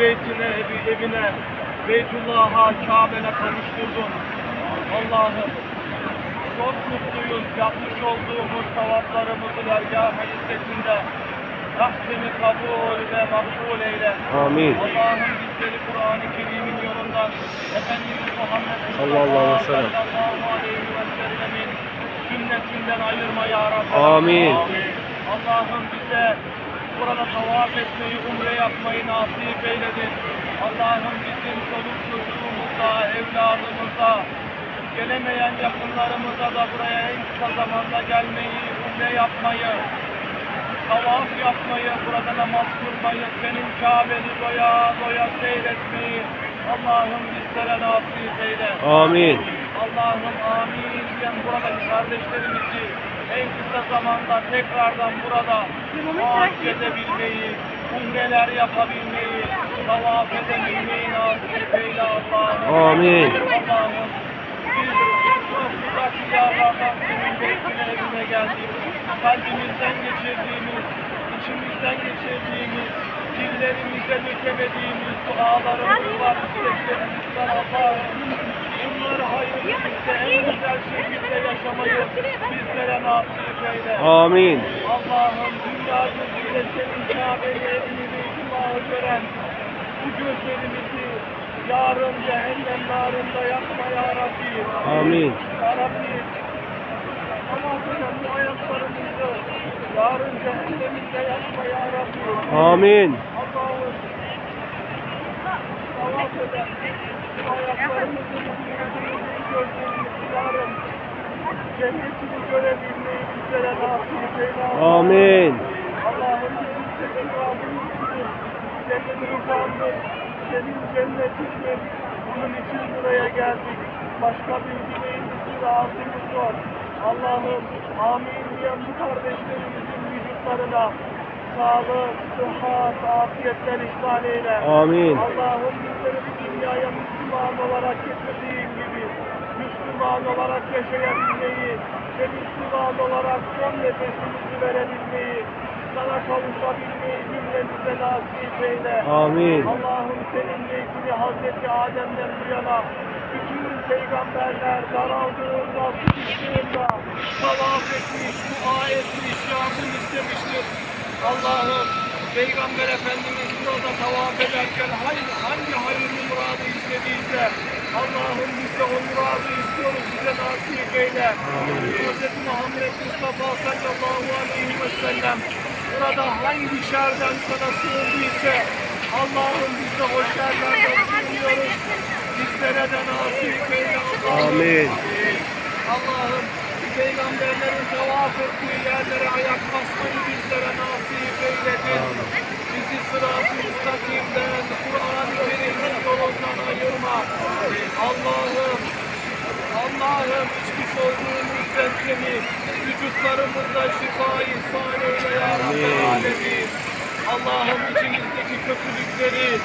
beytine, evi- evine, Beytullah'a, Kabe'ne kavuşturdun. Allah'ım çok mutluyuz yapmış olduğumuz tavaflarımızı dergâh-ı izzetinde. Tahsini kabul ve makbul eyle. Amin. Allah'ım bizleri Kur'an-ı Kerim'in yolundan Efendimiz Muhammed Sallallahu aleyhi ve sellem. sünnetinden ayırma ya Rabbi. Amin. Allah'ım bize burada tavaf etmeyi, umre yapmayı nasip eyledin. Allah'ım bizim çoluk çocuğumuza, evladımıza, gelemeyen yakınlarımıza da buraya en kısa zamanda gelmeyi, umre yapmayı, tavaf yapmayı, burada namaz kılmayı, senin Kabe'ni doya doya seyretmeyi Allah'ım bizlere nasip eyle. Amin. Allah'ım amin diyen buradaki kardeşlerimizi en kısa zamanda tekrardan burada muhabbet edebilmeyi, umreler yapabilmeyi, tavaf edebilmeyi nasip eyle Allah'ım. Amin. Allah'ım biz çok uzak diyarlardan senin beytine evine geldik. Kalbimizden geçirdiğimiz, içimizden geçirdiğimiz, dillerimize dökemediğimiz dualarımız var, isteklerimiz var Allah'ım. Bunları hayırlıysa en güzel şekilde yaşamayı bizlere nasip eyle. Amin. Allah'ım dünya gözüyle senin Kabe'yi evini Beytullah'ı gören bu gözlerimizi yarın cehennem narında yakma ya Rabbi. Amin. Ya Rabbi eden bu ayaklarımızı yarın cehenneminde yakma ya Rabbi. Amin. Allah'ım tavaf eden bu ayaklarımızı bu gözlerimizi yarın cennetini görebilmeyi bizlere. Amin. Allah'ım senin Rabbimizdir. Senin rızandır. Senin cennetindir. Bunun için buraya geldik. Başka bir dileğimiz arzumuz var. Allah'ım amin diyen bu kardeşlerimizin vücutlarına sağlık, sıhhat, afiyetler ihsan eyle. Amin. Allah'ım bizleri bu dünyaya Müslüman olarak getirdiğin gibi Müslüman olarak yaşayabilmeyi ve Müslüman olarak son nefesimizi verebilmeyi sana kavuşabilmeyi cümlemize nasip eyle. Amin. Allah'ım senin beytini Hazreti Adem'den bu yana bütün peygamberler daraldığında, sıkıştığında tavaf etmiş, dua etmiş, yardım istemiştir. Allah'ım Peygamber Efendimiz burada tavaf ederken hangi, hangi hayırlı muradı istediyse Allah'ım biz de o muradı istiyoruz bize nasip eyle. Hz. Muhammed Mustafa sallallahu aleyhi ve sellem burada hangi şerden sana sığındıysa Allah'ım biz de o sığınıyoruz. Bizlere de nasip eyle. Amin. Allah'ım peygamberlerin tavaf ettiği yerlere ayak basmayı bizlere nasip eyledin. Bizi sırat-ı müstakimden, Kur'an-ı Kerim'in yolundan ayırma. Allah'ım, Allah'ım içmiş olduğumuz zemzemi vücutlarımıza şifa ihsan eyle ya Rabbel Alemin. Allah'ım içimizdeki kötülükleri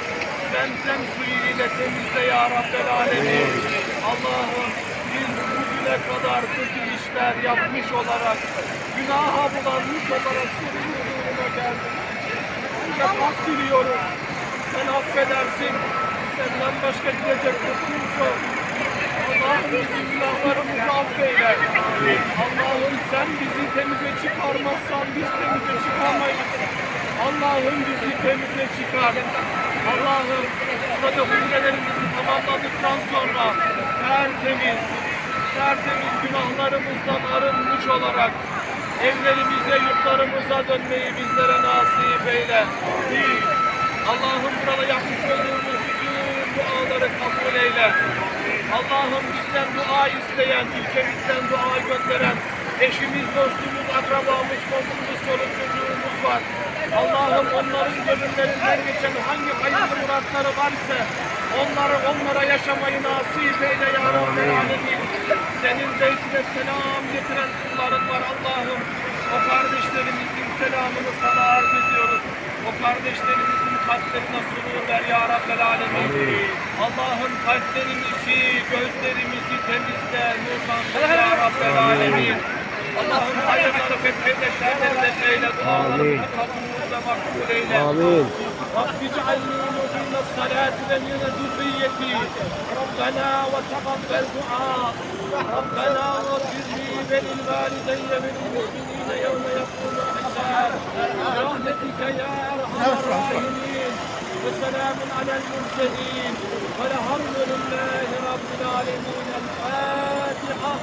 zemzem suyu ile temizle ya Rabbel Alemin. Allah'ım biz bugüne kadar kötü işler yapmış olarak, günaha bulanmış olarak senin huzuruna geldik. Ancak hak diliyoruz. Sen affedersin. Senden başka gidecek kapımız yok. Allah'ım bizim günahlarımızı affeyle. Allah'ım sen bizi temize çıkarmazsan biz temize çıkamayız. Allah'ım bizi temize çıkar. Allah'ım burada hücrelerimizi tamamladıktan sonra tertemiz, tertemiz günahlarımızdan arınmış olarak evlerimize, yurtlarımıza dönmeyi bizlere nasip eyle. Allah'ım burada yapmış olduğumuz bütün duaları kabul eyle. Allah'ım bizden dua isteyen, ülkemizden dua gönderen, eşimiz, dostumuz, akrabamız, komşumuz, çoluk çocuğumuz var. Allah'ım onların gönüllerinden geçen hangi hayırlı muratları varsa onları onlara yaşamayı nasip eyle ya Rabbel Alemin. Senin zevkine selam getiren kulların var Allah'ım. O kardeşlerimizin selamını sana arz ediyoruz. O kardeşlerimizin kalplerine surur ver ya Rabbel Alemin. Allah'ım kalplerimizi, gözlerimizi temizle, nurlandır ya Rabbel Alemin. Allah'ım hayırları fethede, şerleri de eyle, dualarımızı kabul Amin. رب اجعلني مقيم الصلاة ومن ذريتي. ربنا وتقبل دعاء. ربنا واغفر لي وللوالدي وللمؤمنين يوم يقوم الحساب. برحمتك يا أرحم الراحمين. وسلام على المرسلين. والحمد لله رب العالمين. الفاتحة.